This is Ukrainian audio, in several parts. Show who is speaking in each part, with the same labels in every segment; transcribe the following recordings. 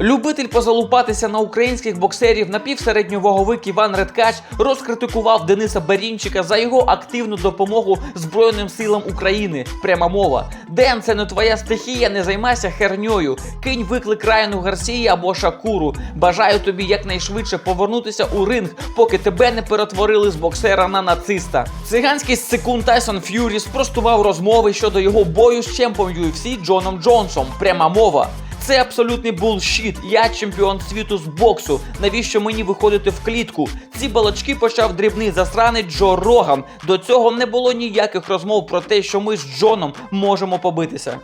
Speaker 1: Любитель позалупатися на українських боксерів напівсередньоваговик Іван Редкач розкритикував Дениса Барінчика за його активну допомогу Збройним силам України. Пряма мова. Ден, це не твоя стихія, не займайся херньою. Кинь виклик Райану Гарсії або Шакуру. Бажаю тобі якнайшвидше повернутися у ринг, поки тебе не перетворили з боксера на нациста. Циганський секунд Тайсон Ф'юрі спростував розмови щодо його бою з чемпом UFC Джоном Джонсом. Пряма мова. Це абсолютний булшіт. Я чемпіон світу з боксу. Навіщо мені виходити в клітку? Ці балачки почав дрібний засранець Джо Роган. До цього не було ніяких розмов про те, що ми з Джоном можемо побитися.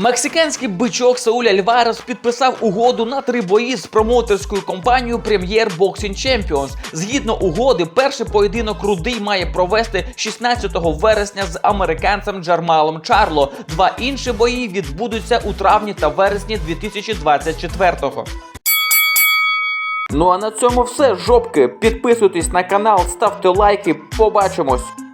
Speaker 1: Мексиканський бичок Сауль Альварес підписав угоду на три бої з промоутерською компанією Premier Boxing Champions. Згідно угоди, перший поєдинок рудий має провести 16 вересня з американцем Джармалом Чарло. Два інші бої відбудуться у травні та вересні 2024-го. Ну а на цьому все, жопки. Підписуйтесь на канал, ставте лайки. Побачимось.